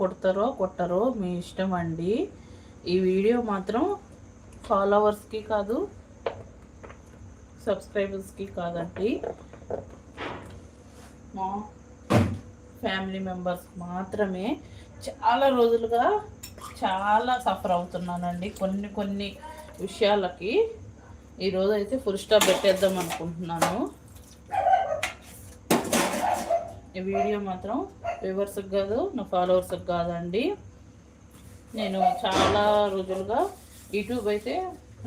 కొడతారో కొట్టరో మీ ఇష్టం అండి. ఈ వీడియో మాత్రం ఫాలోవర్స్కి కాదు సబ్స్క్రైబర్స్కి కాదండి. మా ఫ్యామిలీ మెంబర్స్ మాత్రమే చాలా రోజులుగా చాలా సఫర్ అవుతున్నానండి కొన్ని కొన్ని విషయాలకి. ఈరోజు అయితే ఫుల్ స్టాప్ పెట్టేద్దాం అనుకుంటున్నాను. ఈ వీడియో మాత్రం వ్యూవర్స్కి కాదు నా ఫాలోవర్స్కి కాదండి. నేను చాలా రోజులుగా యూట్యూబ్ అయితే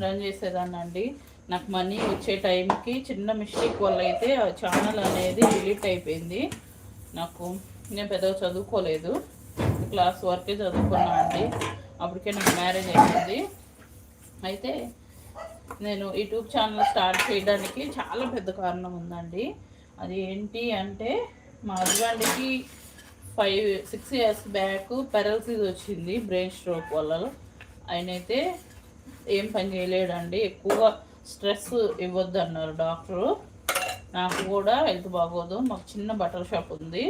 రన్ చేసేదాన్ని అండి నాకు మనీ వచ్చే టైంకి చిన్న మిస్టేక్ వల్ల అయితే ఆ ఛానల్ అనేది డిలీట్ అయిపోయింది. నాకు నేను పెద్దగా చదువుకోలేదు. క్లాస్ వరకే చదువుకున్నా అండి. అప్పటికే నాకు మ్యారేజ్ అయిపోయింది. అయితే నేను యూట్యూబ్ ఛానల్ స్టార్ట్ చేయడానికి చాలా పెద్ద కారణం ఉందండి. అది ఏంటి అంటే మా హస్బెండ్కి five six years back paralysis వచ్చింది బ్రెయిన్ స్ట్రోక్ వల్ల. ఆయన అయితే ఏం పని చేయలేడండి. ఎక్కువగా స్ట్రెస్ ఇవ్వద్దు అన్నారు డాక్టరు. నాకు కూడా హెల్త్ బాగోదు. మాకు చిన్న బట్టల షాప్ ఉంది.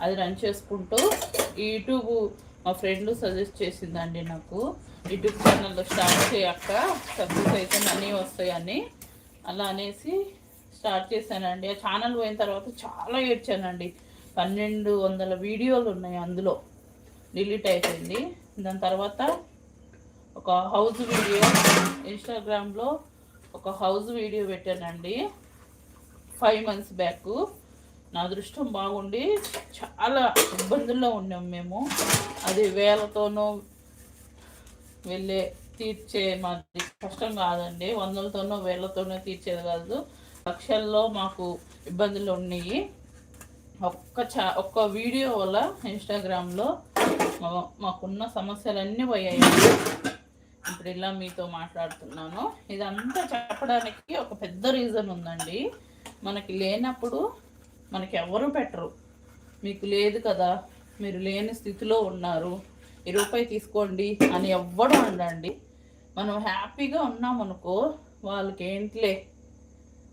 అది రన్ చేసుకుంటూ యూట్యూబ్ మా ఫ్రెండ్ సజెస్ట్ చేసిందండి నాకు. యూట్యూబ్ ఛానల్లో స్టార్ట్ చేయక సక్సెస్ అయితే మనీ వస్తాయని. అలా అనేసి స్టార్ట్ చేశానండి. ఆ ఛానల్ పోయిన తర్వాత చాలా ఏడ్చానండి. పన్నెండు వందల వీడియోలు ఉన్నాయి అందులో. డిలీట్ అయిపోయింది. దాని తర్వాత ఒక హౌస్ వీడియో ఇన్స్టాగ్రామ్లో ఒక హౌస్ వీడియో పెట్టానండి. Five months back. నా అదృష్టం బాగుండి చాలా ఇబ్బందుల్లో ఉన్నాం మేము. అది వేలతోనూ వెళ్ళే తీర్చే మాది కష్టం కాదండి. వందలతోనో వేలతోనో తీర్చేది కాదు. లక్షల్లో మాకు ఇబ్బందులు ఉన్నాయి. ఒక్క చా ఒక్క వీడియో వల్ల ఇన్స్టాగ్రామ్లో మాకున్న సమస్యలన్నీ పోయాయి. ఇప్పుడు ఇలా మీతో మాట్లాడుతున్నాను. ఇదంతా చెప్పడానికి ఒక పెద్ద రీజన్ ఉందండి. మనకి లేనప్పుడు మనకి ఎవరు పెట్టరు. మీకు లేదు కదా మీరు లేని స్థితిలో ఉన్నారు. ఈ రూపాయి తీసుకోండి అని ఎవ్వడం అండండి మనం హ్యాపీగా ఉన్నామనుకో వాళ్ళకి ఏంటిలే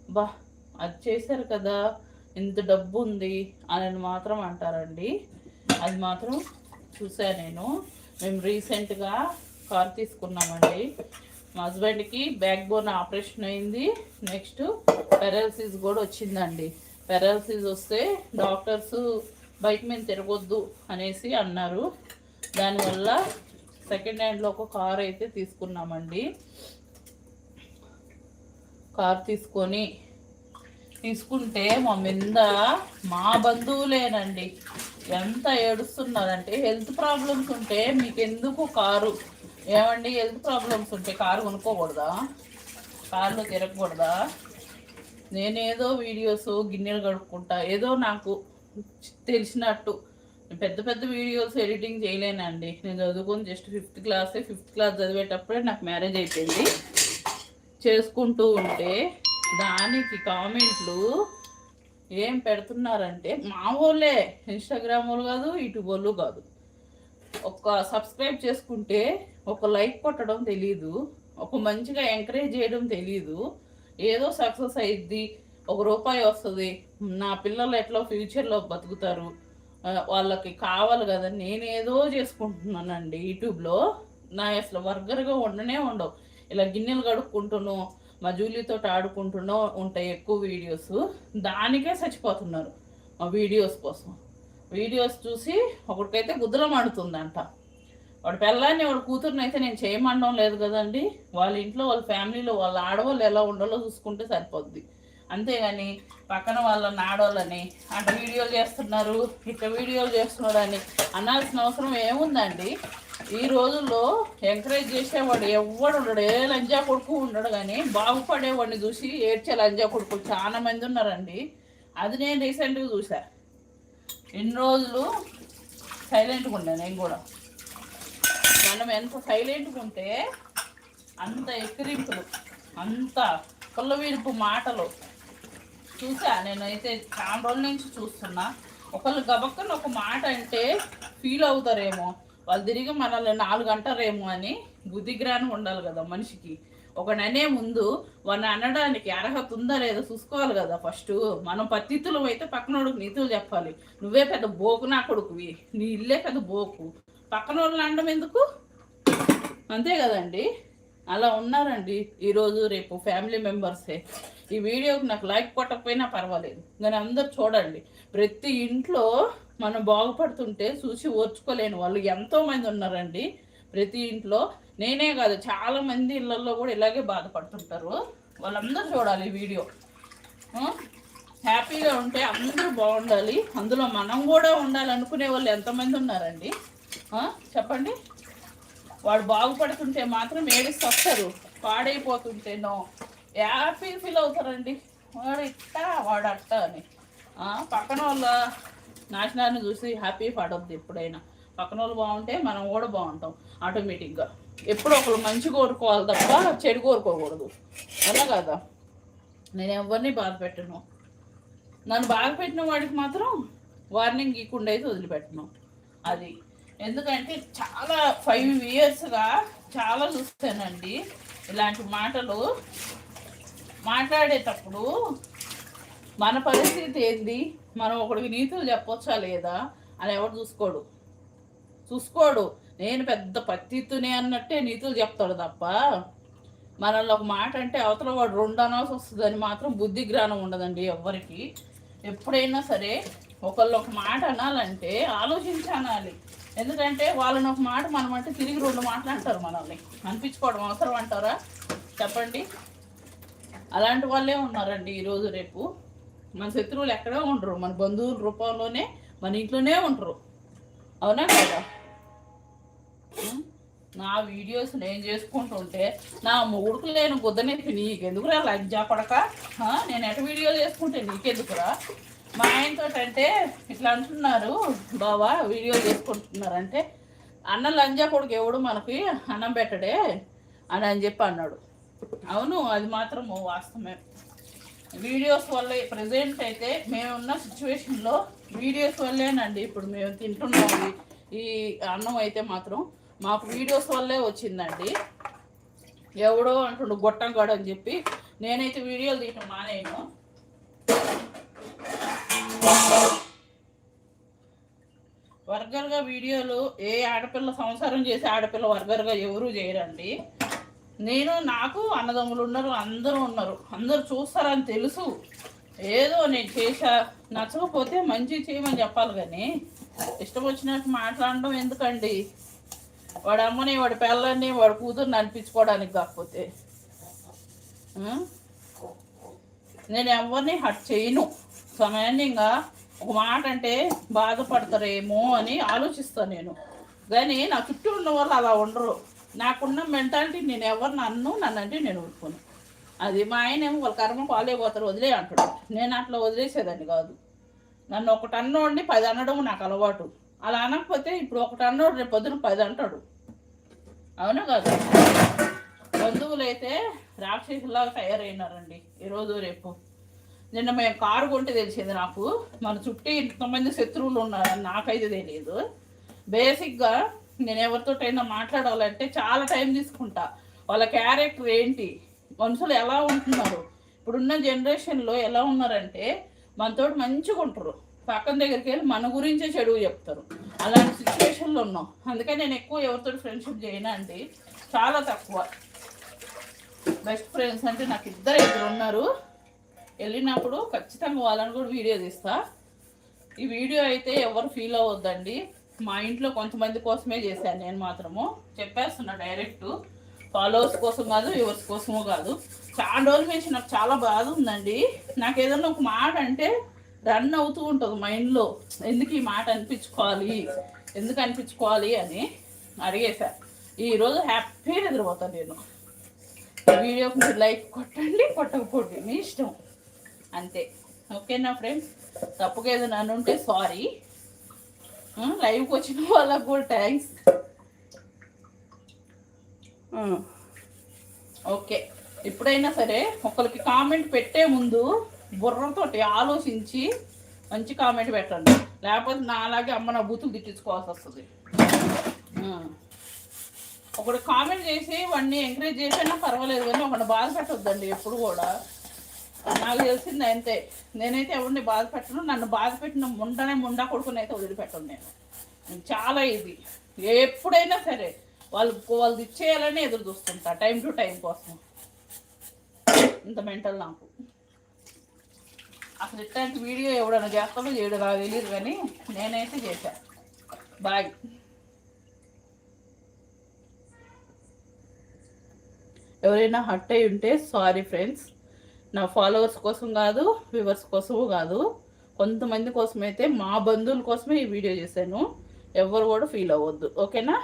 బా అది చేశారు కదా. ఇంత డబ్బు ఉంది అని మాత్రం అంటారండి. అది మాత్రం చూసాను నేను. మేము రీసెంట్గా కార్ తీసుకున్నామండి. మా హస్బెండ్కి బ్యాక్ బోన్ ఆపరేషన్ అయింది. నెక్స్ట్ పెరాలసిస్ కూడా వచ్చిందండి. పెరాలసిస్ వస్తే డాక్టర్స్ బైక్ మీద తిరగొద్దు అనేసి అన్నారు. దానివల్ల సెకండ్ హ్యాండ్లో ఒక కార్ అయితే తీసుకున్నామండి. కార్ తీసుకొని తీసుకుంటే మా మీద మా బంధువులేనండి. ఎంత ఏడుస్తున్నారంటే హెల్త్ ప్రాబ్లమ్స్ ఉంటే మీకు ఎందుకు కారు? ఏమండి హెల్త్ ప్రాబ్లమ్స్ ఉంటే కారు కొనుక్కోకూడదా? కారులో తిరగకూడదా? నేనేదో వీడియోస్ గిన్నెలు కడుక్కుంటా ఏదో నాకు తెలిసినట్టు. పెద్ద పెద్ద వీడియోస్ ఎడిటింగ్ చేయలేనండి. నేను చదువుకొని just fifth class fifth class చదివేటప్పుడే నాకు మ్యారేజ్ అయిపోయింది. చేసుకుంటూ ఉంటే దానికి కామెంట్లు ఏం పెడుతున్నారంటే మా వాళ్ళే ఇన్స్టాగ్రామ్ వాళ్ళు కాదు యూట్యూబ్ వాళ్ళు కాదు. ఒక సబ్స్క్రైబ్ చేసుకుంటే ఒక లైక్ కొట్టడం తెలీదు ఒక మంచిగా ఎంకరేజ్ చేయడం తెలీదు. ఏదో సక్సెస్ అయ్యిద్ది ఒక రూపాయి వస్తుంది నా పిల్లలు ఎట్లా ఫ్యూచర్లో బతుకుతారు వాళ్ళకి కావాలి కదా నేను ఏదో చేసుకుంటున్నానండి యూట్యూబ్లో. నా అసలు వర్గర్గా ఉండనే ఉండవు. ఇలా గిన్నెలు కడుక్కుంటున్నాను మా జూలీతో ఆడుకుంటున్నా ఉంటాయి ఎక్కువ వీడియోస్ దానికే చచ్చిపోతున్నారు మా వీడియోస్ కోసం. వీడియోస్ చూసి ఒకరికైతే గుద్దులం ఆడుతుందంట. వాడు పిల్లాన్ని వాడు కూతుర్ని అయితే నేను చేయమండడం లేదు కదండి. వాళ్ళ ఇంట్లో వాళ్ళ ఫ్యామిలీలో వాళ్ళ ఆడవాళ్ళు ఎలా ఉండాలో చూసుకుంటే సరిపోద్ది. అంతేగాని పక్కన వాళ్ళని ఆడవాళ్ళని అటు వీడియోలు చేస్తున్నారు ఇట్లా వీడియోలు చేస్తున్నారు అని అనాల్సిన అవసరం ఏముందండి? ఈ రోజుల్లో ఎంకరేజ్ చేసేవాడు ఎవడు ఉండడు. ఏ లంజా కొడుకు ఉండడు కానీ బాగుపడేవాడిని చూసి ఏడ్చే లంజా కొడుకు చాలా మంది ఉన్నారండి. అది నేను రీసెంట్గా చూసా. ఎన్ని రోజులు సైలెంట్గా ఉండే నేను కూడా. మనం ఎంత సైలెంట్గా ఉంటే అంత ఎక్కిరింపులు అంత కుల్లవీరుపు మాటలు చూసా. నేనైతే చాలా రోజుల నుంచి చూస్తున్నా. ఒకళ్ళు గబక్కన ఒక మాట అంటే ఫీల్ అవుతారేమో. వాళ్ళు తిరిగి మనల్ని నాలుగు అంటారేమో అని బుద్ధిగ్రానం ఉండాలి కదా మనిషికి. ఒకడనే ముందు వాడిని అనడానికి అర్హత ఉందా లేదా చూసుకోవాలి కదా ఫస్ట్. మనం పతితులు అయితే పక్కనోడికి నీతులు చెప్పాలి. నువ్వే పెద్ద బోకు నా కొడుకువి. నీ ఇల్లే పెద్ద బోకు. పక్కన వాళ్ళని అనడం ఎందుకు? అంతే కదండి. అలా ఉన్నారండి ఈరోజు రేపు ఫ్యామిలీ మెంబర్సే. ఈ వీడియోకి నాకు లైక్ కొట్టకపోయినా పర్వాలేదు. కానీ అందరు చూడండి. ప్రతి ఇంట్లో మనం బాగుపడుతుంటే చూసి ఓర్చుకోలేని వాళ్ళు ఎంతోమంది ఉన్నారండి. ప్రతి ఇంట్లో నేనే కాదు చాలా మంది ఇళ్ళల్లో కూడా ఇలాగే బాధపడుతుంటారు. వాళ్ళందరూ చూడాలి వీడియో. హ్యాపీగా ఉంటే అందరూ బాగుండాలి. అందులో మనం కూడా ఉండాలనుకునే వాళ్ళు ఎంతమంది ఉన్నారండి? చెప్పండి. వాడు బాగుపడుతుంటే మాత్రం ఏడిస్తూ వస్తారు. పాడైపోతుంటేనో. హ్యాపీ ఫీల్ అవుతారండి. వాడు ఇట్టా వాడు అట్ట అని. పక్కన వాళ్ళ నాశనాన్ని చూసి హ్యాపీ పడద్దు ఎప్పుడైనా. పక్కన వాళ్ళు బాగుంటే మనం కూడా బాగుంటాం ఆటోమేటిక్గా. ఎప్పుడు ఒకరు మంచి కోరుకోవాలి తప్ప చెడు కోరుకోకూడదు. అలా కదా? నేను ఎవరిని బాధ పెట్టను. నన్ను బాధ పెట్టిన వాడికి మాత్రం వార్నింగ్ ఇవ్వకుండా అయితే వదిలిపెట్టను. అది ఎందుకంటే చాలా ఫైవ్ ఇయర్స్గా చాలా చూస్తానండి ఇలాంటి మాటలు. మాట్లాడేటప్పుడు మన పరిస్థితి ఏంది? మనం ఒకడికి నీతులు చెప్పొచ్చా లేదా అని ఎవడు చూసుకోడు. చూసుకోడు. నేను పెద్ద పత్తిత్తునే అన్నట్టే నీతులు చెప్తాడు తప్ప మనల్ని ఒక మాట అంటే అవతల వాడు రెండు అనాల్సి వస్తుందని మాత్రం బుద్ధి జ్ఞానం ఉండదండి ఎవ్వరికి. ఎప్పుడైనా సరే ఒకళ్ళు ఒక మాట అనాలంటే ఆలోచించి అనాలి ఎందుకంటే వాళ్ళని ఒక మాట మనం అంటే తిరిగి రెండు మాటలు అంటారు మనల్ని. అనిపించుకోవడం అవసరం అంటారా? చెప్పండి. అలాంటి వాళ్ళే ఉన్నారండి ఈరోజు రేపు. మన శత్రువులు ఎక్కడో ఉండరు. మన బంధువుల రూపంలోనే మన ఇంట్లోనే ఉండరు. అవునా కదా? నా వీడియోస్ నేను చేసుకుంటుంటే నా మూడుకు లేని గుద్దనెత్తి నీకెందుకురా లజ్జా పడక? నేను ఎట వీడియోలు చేసుకుంటే నీకెందుకురా మా ఆయనతో అంటే ఇట్లా అంటున్నారు. బావా వీడియో చేసుకుంటున్నారంటే అన్న లంజా కొడుకు ఎవడు మనకి అన్నం పెట్టడే? అని అని చెప్పి అన్నాడు. అవును అది మాత్రం వాస్తవమే. వీడియోస్ వల్లే ప్రజెంట్ అయితే మేమున్న సిచ్యువేషన్లో వీడియోస్ వల్లేనండి. ఇప్పుడు మేము తింటున్నాం ఈ అన్నం అయితే మాత్రం. మాకు వీడియోస్ వల్లే వచ్చిందండి. ఎవడో అంటుండు గొట్టం గడు అని చెప్పి. నేనైతే వీడియోలు తీయటం మానేను వర్గర్గా వీడియోలు ఏ ఆడపిల్ల సంసారం చేసే ఆడపిల్ల వర్గర్గా ఎవరూ చేయరండి. నేను నాకు అన్నదమ్ములు ఉన్నారు అందరూ ఉన్నారు. అందరూ చూస్తారని తెలుసు. ఏదో నేను చేశా. నచ్చకపోతే మంచి చేయమని చెప్పాలి కానీ ఇష్టం వచ్చినట్టు మాట్లాడడం ఎందుకండి? వాడి అమ్మని వాడి పిల్లల్ని వాడి కూతుర్ని అనిపించుకోవడానికి కాకపోతే. నేను ఎవరిని హట్ చేయను. సమయాన్యంగా ఒక మాట అంటే బాధపడతారేమో అని ఆలోచిస్తాను నేను. కానీ నా చుట్టూ ఉన్న వాళ్ళు అలా ఉండరు. నాకున్న మెంటాలిటీ నేను ఎవరు నన్ను నన్ను అంటే నేను ఊరుకోను. అది మా ఆయన ఏమో వాళ్ళ కర్మ పాలే పోతారు వదిలే అంటాడు. నేను అట్లా వదిలేసేదాన్ని కాదు. నన్ను ఒకటి అన్నోడిని పది అనడం నాకు అలవాటు. అలా అనకపోతే ఇప్పుడు ఒకటి అన్నోడు రేపు పొద్దున పది అంటాడు. అవునా కాదు? బంధువులు అయితే రాక్షసులాగా తయారైనారండి ఈరోజు రేపు. నిన్న మేము కారు కొంటే తెలిసింది నాకు. మన చుట్టూ ఇంతమంది శత్రువులు ఉన్నారని నాకైతే తెలియదు. బేసిక్గా నేను ఎవరితోటైనా మాట్లాడాలంటే చాలా టైం తీసుకుంటా. వాళ్ళ క్యారెక్టర్ ఏంటి? మనుషులు ఎలా ఉంటున్నారు? ఇప్పుడున్న జనరేషన్లో ఎలా ఉన్నారంటే మనతోటి మంచిగా ఉంటారు. పక్కన దగ్గరికి వెళ్ళి మన గురించే చెడువు చెప్తారు. అలాంటి సిచ్యువేషన్లో ఉన్నాం. అందుకే నేను ఎక్కువ ఎవరితో ఫ్రెండ్షిప్ చేయను అండి. చాలా తక్కువ. బెస్ట్ ఫ్రెండ్స్ అంటే నాకు ఇద్దరు ఇద్దరు ఉన్నారు. వెళ్ళినప్పుడు ఖచ్చితంగా వాళ్ళని కూడా వీడియో తీస్తా. ఈ వీడియో అయితే ఎవరు ఫీల్ అవ్వద్దండి. మా ఇంట్లో కొంతమంది కోసమే చేశాను నేను మాత్రము. చెప్పేస్తున్నా డైరెక్ట్ ఫాలోవర్స్ కోసం కాదు వ్యూవర్స్ కోసమో కాదు. చాలా రోజుల నుంచి నాకు చాలా బాధ ఉందండి. నాకు ఏదన్నా ఒక మాట అంటే రన్ అవుతూ ఉంటుంది మైండ్లో ఎందుకు ఈ మాట అనిపించుకోవాలి? ఎందుకు అనిపించుకోవాలి అని అడిగేశా ఈరోజు హ్యాపీగా నిద్రపోతాను నేను. వీడియోకి మీరు లైక్ కొట్టండి కొట్టకపోండి మీ ఇష్టం. అంతే. ఓకేనా ఫ్రెండ్స్ తప్పుగా ఏదైనా ఉంటే సారీ లైవ్కి వచ్చిన వాళ్ళకు కూడా థ్యాంక్స్ ఓకే. ఎప్పుడైనా సరే ఒకరికి కామెంట్ పెట్టే ముందు బుర్రతోటి ఆలోచించి మంచి కామెంట్ పెట్టండి. లేకపోతే నాలాగే అమ్మ నా బూతులు తిట్టించుకోవాల్సి వస్తుంది. ఒకడు ఒకటి కామెంట్ చేసి వాడిని ఎంకరేజ్ చేసినా పర్వాలేదు కానీ ఒకటి బాధ పెట్టొద్దండి ఎప్పుడు కూడా. నాకు తెలిసింది అంతే. నేనైతే ఎవరిని బాధ పెట్టను. నన్ను బాధ పెట్టిన ముండనే ముండా కొడుకుని అయితే వదిలిపెట్టను నేను. చాలా ఇది. ఎప్పుడైనా సరే వాళ్ళు వాళ్ళు ఇచ్చేయాలని ఎదురు చూస్తుంటా టైం టు టైం కోసం. ఇంత మెంటల్ నాకు. అసలు ఇట్లాంటి వీడియో ఎవడైనా చేస్తామో చేయడం నాకు తెలియదు కానీ నేనైతే చేశాను బాయ్. ఎవరైనా హట్ అయి ఉంటే సారీ ఫ్రెండ్స్. నా ఫాలోవర్స్ కోసం కాదు వ్యూవర్స్ కోసము కాదు. కొంతమంది కోసమైతే మా బంధువుల కోసమే ఈ వీడియో చేశాను. ఎవరు కూడా ఫీల్ అవ్వద్దు. ఓకేనా?